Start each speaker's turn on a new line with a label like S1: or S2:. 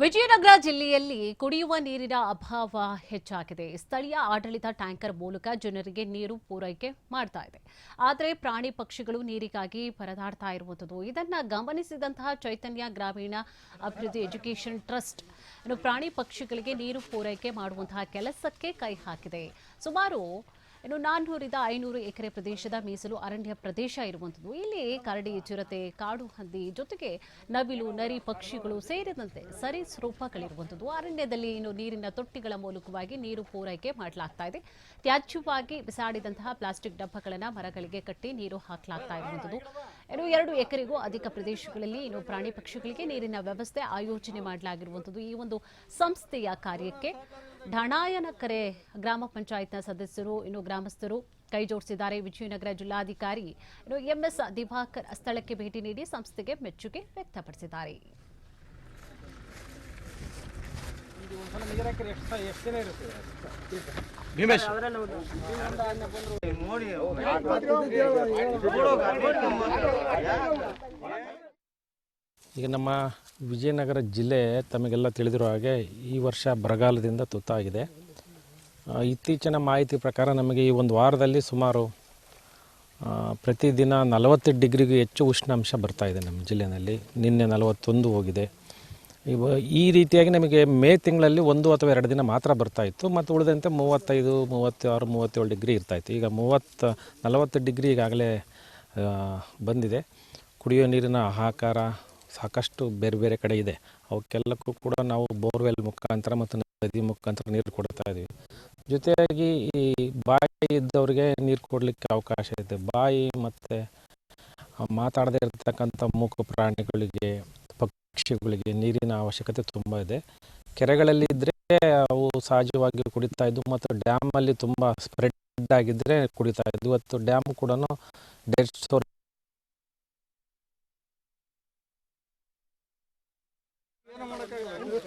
S1: ವಿಜಯನಗರ ಜಿಲ್ಲೆಯಲ್ಲಿ ಕುಡಿಯುವ ನೀರಿನ ಅಭಾವ ಹೆಚ್ಚಾಗಿದೆ. ಸ್ಥಳೀಯ ಆಡಳಿತ ಟ್ಯಾಂಕರ್ ಮೂಲಕ ಜನರಿಗೆ ನೀರು ಪೂರೈಕೆ ಮಾಡ್ತಾ ಇದೆ. ಆದರೆ ಪ್ರಾಣಿ ಪಕ್ಷಿಗಳು ನೀರಿಗಾಗಿ ಪರದಾಡ್ತಾ ಇರುವಂಥದ್ದು. ಇದನ್ನ ಗಮನಿಸಿದಂತಹ ಚೈತನ್ಯ ಗ್ರಾಮೀಣ ಅಭಿವೃದ್ಧಿ ಎಜುಕೇಷನ್ ಟ್ರಸ್ಟ್ ಪ್ರಾಣಿ ಪಕ್ಷಿಗಳಿಗೆ ನೀರು ಪೂರೈಕೆ ಮಾಡುವಂತಹ ಕೆಲಸಕ್ಕೆ ಕೈ ಹಾಕಿದೆ. ಸುಮಾರು ಇನ್ನು ನಾನ್ನೂರಿಂದ ಐನೂರು ಎಕರೆ ಪ್ರದೇಶದ ಮೀಸಲು ಅರಣ್ಯ ಪ್ರದೇಶ ಇರುವಂಥದ್ದು. ಇಲ್ಲಿ ಕರಡಿ, ಚಿರತೆ, ಕಾಡು ಹಂದಿ ಜೊತೆಗೆ ನವಿಲು, ನರಿ ಪಕ್ಷಿಗಳು ಸೇರಿದಂತೆ ಸರೀಸೃಪಗಳಿರುವಂಥದ್ದು ಅರಣ್ಯದಲ್ಲಿ ಇನ್ನು ನೀರಿನ ತೊಟ್ಟಿಗಳ ಮೂಲಕವಾಗಿ ನೀರು ಪೂರೈಕೆ ಮಾಡಲಾಗ್ತಾ ಇದೆ. ತ್ಯಾಜ್ಯವಾಗಿ ಬಿಸಾಡಿದಂತಹ ಪ್ಲಾಸ್ಟಿಕ್ ಡಬ್ಬಗಳನ್ನು ಮರಗಳಿಗೆ ಕಟ್ಟಿ ನೀರು ಹಾಕಲಾಗ್ತಾ ಇರುವಂಥದ್ದು. ಇನ್ನು ಎರಡು ಎಕರೆಗೂ ಅಧಿಕ ಪ್ರದೇಶಗಳಲ್ಲಿ ಇನ್ನು ಪ್ರಾಣಿ ಪಕ್ಷಿಗಳಿಗೆ ನೀರಿನ ವ್ಯವಸ್ಥೆ ಆಯೋಜನೆ ಮಾಡಲಾಗಿರುವಂಥದ್ದು ಈ ಒಂದು ಸಂಸ್ಥೆಯ ಕಾರ್ಯಕ್ಕೆ. ಢಾಣಾಯನಕೆರೆ ಗ್ರಾಮ ಪಂಚಾಯತ್ನ ಸದಸ್ಯರು ಇನ್ನು ಗ್ರಾಮಸ್ಥರು ಕೈ ಜೋಡಿಸಿದ್ದಾರೆ. ವಿಜಯನಗರ ಜಿಲ್ಲಾಧಿಕಾರಿ ಇನ್ನು ಎಂಎಸ್ ದಿವಾಕರ್ ಸ್ಥಳಕ್ಕೆ ಭೇಟಿ ನೀಡಿ ಸಂಸ್ಥೆಗೆ ಮೆಚ್ಚುಗೆ ವ್ಯಕ್ತಪಡಿಸಿದ್ದಾರೆ.
S2: ಭೀಮೇಶ್.
S3: ಈಗ ನಮ್ಮ ವಿಜಯನಗರ ಜಿಲ್ಲೆ ತಮಗೆಲ್ಲ ತಿಳಿದಿರೋ ಹಾಗೆ ಈ ವರ್ಷ ಬರಗಾಲದಿಂದ ತುತ್ತಾಗಿದೆ. ಇತ್ತೀಚಿನ ಮಾಹಿತಿ ಪ್ರಕಾರ ನಮಗೆ ಈ ಒಂದು ವಾರದಲ್ಲಿ ಸುಮಾರು ಪ್ರತಿದಿನ ನಲವತ್ತು ಡಿಗ್ರಿಗೂ ಹೆಚ್ಚು ಉಷ್ಣಾಂಶ ಬರ್ತಾಯಿದೆ ನಮ್ಮ ಜಿಲ್ಲೆಯಲ್ಲಿ ನಿನ್ನೆ ನಲವತ್ತೊಂದು ಹೋಗಿದೆ. ಇವ, ಈ ರೀತಿಯಾಗಿ ನಮಗೆ ಮೇ ತಿಂಗಳಲ್ಲಿ ಒಂದು ಅಥವಾ ಎರಡು ದಿನ ಮಾತ್ರ ಬರ್ತಾ ಇತ್ತು. ಮತ್ತು ಉಳಿದಂತೆ ಮೂವತ್ತೈದು, ಮೂವತ್ತಾರು, ಮೂವತ್ತೇಳು ಡಿಗ್ರಿ ಇರ್ತಾಯಿತ್ತು ಈಗ ಮೂವತ್ತು, ನಲವತ್ತು ಡಿಗ್ರಿ ಈಗಾಗಲೇ ಬಂದಿದೆ. ಕುಡಿಯೋ ನೀರಿನ ಹಾಹಾಕಾರ ಸಾಕಷ್ಟು ಬೇರೆ ಬೇರೆ ಕಡೆ ಇದೆ. ಅವಕ್ಕೆಲ್ಲಕ್ಕೂ ಕೂಡ ನಾವು ಬೋರ್ವೆಲ್ ಮುಖಾಂತರ ಮತ್ತು ನದಿ ಮುಖಾಂತರ ನೀರು ಕೊಡ್ತಾ ಇದ್ದೀವಿ. ಜೊತೆಯಾಗಿ ಈ ಬಾಯಿ ಇದ್ದವ್ರಿಗೆ ನೀರು ಕೊಡಲಿಕ್ಕೆ ಅವಕಾಶ ಇದೆ. ಬಾಯಿ ಮತ್ತು ಮಾತಾಡದೇ ಇರತಕ್ಕಂಥ ಮೂಕ ಪ್ರಾಣಿಗಳಿಗೆ, ಪಕ್ಷಿಗಳಿಗೆ ನೀರಿನ ಅವಶ್ಯಕತೆ ತುಂಬ ಇದೆ. ಕೆರೆಗಳಲ್ಲಿ ಇದ್ದರೆ ಅವು ಸಹಜವಾಗಿ ಕುಡಿತಾ ಇದ್ವು ಮತ್ತು ಡ್ಯಾಮಲ್ಲಿ ತುಂಬ ಸ್ಪ್ರೆಡ್ ಆಗಿದ್ದರೆ ಕುಡಿತಾ ಇದ್ವು ಇವತ್ತು ಡ್ಯಾಮ್ ಕೂಡ ಡೆಡ್ ಸ್ಟೋರ್ ಮಾಡಕ್ಕಾಗಲ್ಲ